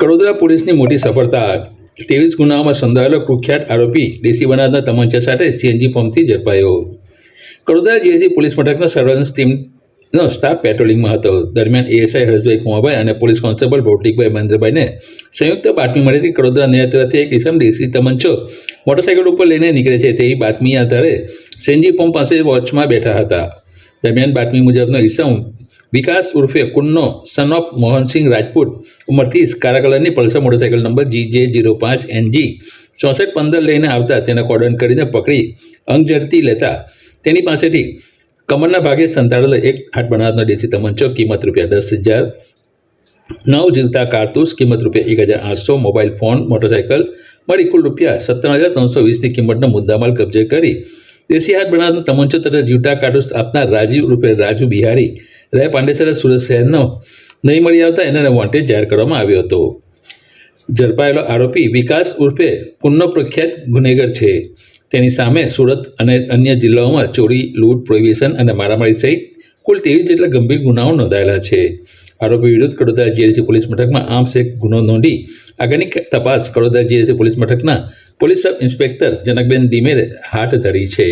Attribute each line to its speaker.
Speaker 1: કડોદરા પોલીસની મોટી સફળતા. ત્રેવીસ ગુનાઓમાં સંડોવાયેલો કુખ્યાત આરોપી દેશી બનાદના તમંચા સાથે સીએનજી પંપથી ઝડપાયો. કડોદરા જીએસી પોલીસ મથકના સર્વેલન્સ ટીમનો સ્ટાફ પેટ્રોલિંગમાં હતો. દરમિયાન એએસઆઈ હર્ષભાઈ કુમારભાઈ અને પોલીસ કોન્સ્ટેબલ ભૌતિકભાઈ મહેન્દ્રભાઈને સંયુક્ત બાતમી મળી હતી કડોદરા નેત્રથી એક ઇસમ દેશી તમંચો મોટરસાઇકલ ઉપર લઈને નીકળે છે. તેવી બાતમી આધારે સીએનજી પંપ પાસે વોચમાં બેઠા હતા. દરમિયાન બાતમી મુજબનો ઇસમ વિકાસ ઉર્ફે કુન્નો સન ઓફ મોહનસિંહ રાજપૂત ઉંમર ત્રીસ કારા કલરની પલ્સર મોટરસાઇકલ નંબર જી જે જીરો પાંચ એનજી ચોસઠ પંદર લઈને આવતા તેને કોર્ડન કરીને પકડી અંગ ઝડપી લેતા તેની પાસેથી કમરના ભાગે સંતાડેલો એક હાથ બનાવનો દેશી તમંચો કિંમત રૂપિયા દસ હજાર, નવ જીવતા કારતૂસ કિંમત રૂપિયા એક હજાર આઠસો, મોબાઈલ ફોન મોટરસાઇકલ મળી કુલ રૂપિયા સત્તર હજાર ત્રણસો વીસની કિંમતનો મુદ્દામાલ કબજે કરી દેશી હાથ બનાવનો તમંચો તથા જીવતા કાઢો આપનાર રાજીવ રૂપે રાજુ બિહારી રહે પાંડેસરા સુરત શહેરનો નહીં મળી આવતા એને વોન્ટેજ જાહેર કરવામાં આવ્યો હતો. ઝડપાયેલો આરોપી વિકાસ ઉર્ફે કુન્નો પ્રખ્યાત ગુનેગર છે. તેની સામે સુરત અને અન્ય જિલ્લાઓમાં ચોરી, લૂંટ, પ્રોહિબિશન અને મારામારી સહિત કુલ ત્રેવીસ જેટલા ગંભીર ગુનાઓ નોંધાયેલા છે. આરોપી વિરુદ્ધ કડોદરા જીઆઈસી પોલીસ મથકમાં આર્મ્સ એક ગુનો નોંધી આગળની તપાસ કડોદરા જીઆઈસી પોલીસ મથકના પોલીસ સબ ઇન્સ્પેક્ટર જનકબેન દિમેરે હાથ ધરી છે.